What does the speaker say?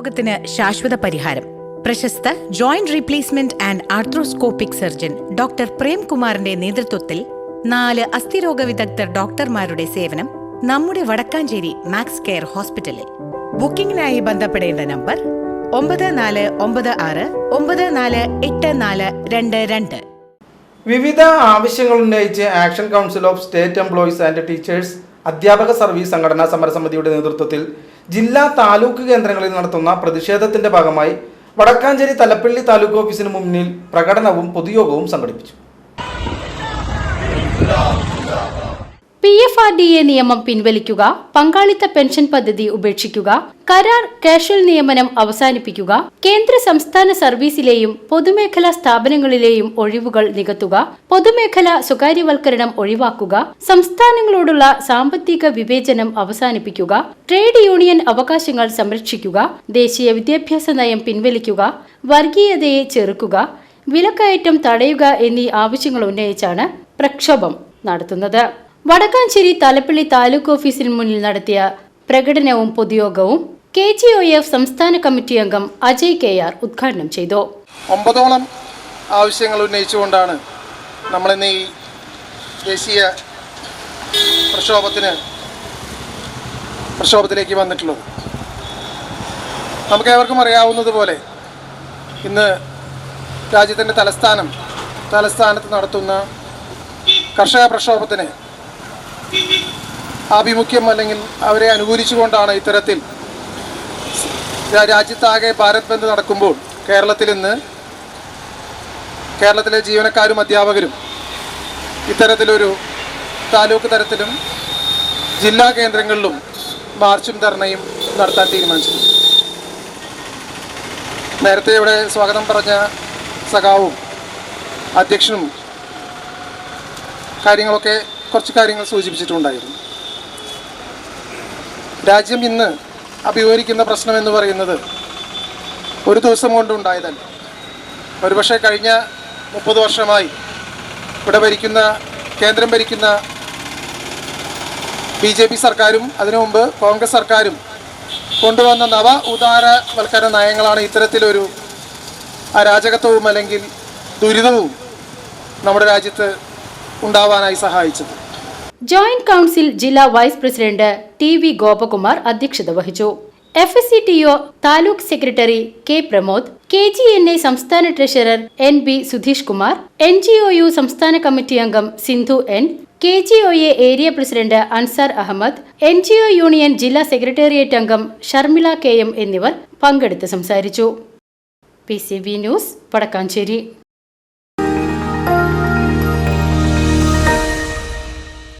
രോഗത്തിന് ശാശ്വത പരിഹാരം. പ്രശസ്ത joint replacement and arthroscopic surgeon doctor പ്രേംകുമാറിന്റെ നേതൃത്വത്തിൽ നാല് അസ്ഥിരോഗ വിദഗ്ധർ ഡോക്ടർമാരുടെ സേവനം നമ്മുടെ വടക്കാഞ്ചേരി മാക്സ് കെയർ ഹോസ്പിറ്റലിൽ. ബുക്കിംഗിനായി ബന്ധപ്പെടേണ്ട നമ്പർ ഒമ്പത് നാല് ഒമ്പത് ആറ് ഒമ്പത് നാല് എട്ട് നാല് രണ്ട് രണ്ട്. വിവിധ ആവശ്യങ്ങൾ ഉന്നയിച്ച് action council of state employees and teachers അധ്യാപക സർവീസ് സംഘടനാ സമരസമിതിയുടെ നേതൃത്വത്തിൽ ജില്ലാ താലൂക്ക് കേന്ദ്രങ്ങളിൽ നടത്തുന്ന പ്രതിഷേധത്തിന്റെ ഭാഗമായി വടക്കാഞ്ചേരി തലപ്പള്ളി താലൂക്ക് ഓഫീസിന് മുന്നിൽ പ്രകടനവും പൊതുയോഗവും സംഘടിപ്പിച്ചു. P F R D A നിയമം പിൻവലിക്കുക പങ്കാളിത്ത പെൻഷൻ പദ്ധതി ഉപേക്ഷിക്കുക കരാർ കാഷ്വൽ നിയമനം അവസാനിപ്പിക്കുക കേന്ദ്ര സംസ്ഥാന സർവീസിലെയും പൊതുമേഖലാ സ്ഥാപനങ്ങളിലെയും ഒഴിവുകൾ നികത്തുക പൊതുമേഖല സ്വകാര്യവൽക്കരണം ഒഴിവാക്കുക സംസ്ഥാനങ്ങളോടുള്ള സാമ്പത്തിക വിവേചനം അവസാനിപ്പിക്കുക ട്രേഡ് യൂണിയൻ അവകാശങ്ങൾ സംരക്ഷിക്കുക ദേശീയ വിദ്യാഭ്യാസ നയം പിൻവലിക്കുക വർഗീയതയെ ചെറുക്കുക വിലക്കയറ്റം തടയുക എന്നീ ആവശ്യങ്ങൾ ഉന്നയിച്ചാണ് പ്രക്ഷോഭം നടത്തുന്നത്. വടക്കാഞ്ചേരി തലപ്പള്ളി താലൂക്ക് ഓഫീസിന് മുന്നിൽ നടത്തിയ പ്രകടനവും പൊതുയോഗവും കെ ജി ഒ എഫ് സംസ്ഥാന കമ്മിറ്റി അംഗം അജയ് കെ ആർ ഉദ്ഘാടനം ചെയ്തു. ഒമ്പതോളം ആവശ്യങ്ങൾ ഉന്നയിച്ചുകൊണ്ടാണ് നമ്മളിന്ന് ഈ ദേശീയ പ്രക്ഷോഭത്തിന് പ്രക്ഷോഭത്തിലേക്ക് വന്നിട്ടുള്ളത്. നമുക്കേവർക്കും അറിയാവുന്നതുപോലെ ഇന്ന് രാജ്യത്തിന്റെ തലസ്ഥാനം തലസ്ഥാനത്ത് നടത്തുന്ന കർഷക പ്രക്ഷോഭത്തിന് ആഭിമുഖ്യം അല്ലെങ്കിൽ അവരെ അനുകൂലിച്ചുകൊണ്ടാണ് ഇത്തരത്തിൽ രാജ്യത്താകെ ഭാരത് ബന്ദ് നടക്കുമ്പോൾ കേരളത്തിൽ ഇന്ന് കേരളത്തിലെ ജീവനക്കാരും അധ്യാപകരും ഇത്തരത്തിലൊരു താലൂക്ക് തലത്തിലും ജില്ലാ കേന്ദ്രങ്ങളിലും മാർച്ചും ധർണയും നടത്താൻ തീരുമാനിച്ചു നേരത്തെ ഇവിടെ സ്വാഗതം പറഞ്ഞ സഖാവും അധ്യക്ഷനും കാര്യങ്ങളൊക്കെ കുറച്ച് കാര്യങ്ങൾ സൂചിപ്പിച്ചിട്ടുണ്ടായിരുന്നു. രാജ്യം ഇന്ന് അഭിമുഖീകരിക്കുന്ന പ്രശ്നം എന്ന് പറയുന്നത് ഒരു ദിവസം കൊണ്ടുണ്ടായതല്ല ഒരുപക്ഷെ കഴിഞ്ഞ മുപ്പത് വർഷമായി ഇവിടെ ഭരിക്കുന്ന കേന്ദ്രം ഭരിക്കുന്ന ബി ജെ പി സർക്കാരും അതിനു മുമ്പ് കോൺഗ്രസ് സർക്കാരും കൊണ്ടുവന്ന നവ ഉദാരവൽക്കരണ നയങ്ങളാണ് ഇത്തരത്തിലൊരു അരാജകത്വവും അല്ലെങ്കിൽ ദുരിതവും നമ്മുടെ രാജ്യത്ത് ഉണ്ടാവാനായി സഹായിച്ചത്. ജോയിന്റ് കൗൺസിൽ ജില്ലാ vice president T V Gopakumar അധ്യക്ഷത വഹിച്ചു. F S C T O taluk secretary K Pramod K G N A സംസ്ഥാന treasurer N B Sudheesh Kumar N G O U സംസ്ഥാന കമ്മിറ്റി അംഗം Sindhu N K G O A area president Ansar Ahmed N G O union ജില്ലാ secretariat അംഗം Sharmila K M എന്നിവർ പങ്കെടുത്ത് സംസാരിച്ചു. P C B news Vadakkanchery.